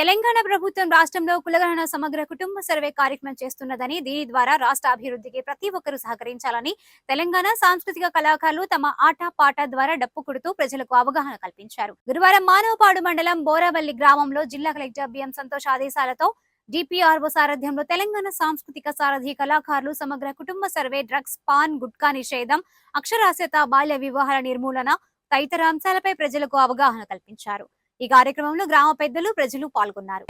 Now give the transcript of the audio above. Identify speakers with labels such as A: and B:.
A: తెలంగాణ ప్రభుత్వం రాష్ట్రంలో కులగణన సమగ్ర కుటుంబ సర్వే కార్యక్రమం చేస్తున్నదని దీని ద్వారా రాష్ట్ర అభివృద్ధికి ప్రతి ఒక్కరూ సహకరించాలని తెలంగాణ సాంస్కృతిక కళాకారులు తమ ఆట పాట ద్వారా డప్పు కొడుతూ ప్రజలకు అవగాహన కల్పించారు. గురువారం మానవపాడు మండలం బోరావల్లి గ్రామంలో జిల్లా కలెక్టర్ బిఎం సంతోష్ ఆదేశాలతో డిపిఆర్ఓ సారథ్యంలో తెలంగాణ సాంస్కృతిక సారథి కళాకారులు సమగ్ర కుటుంబ సర్వే డ్రగ్స్ పాన్ గుట్కా నిషేధం అక్షరాస్యత బాల్య వివాహాల నిర్మూలన తదితర అంశాలపై ప్రజలకు అవగాహన కల్పించారు. ఈ కార్యక్రమంలో గ్రామ పెద్దలు ప్రజలు పాల్గొన్నారు.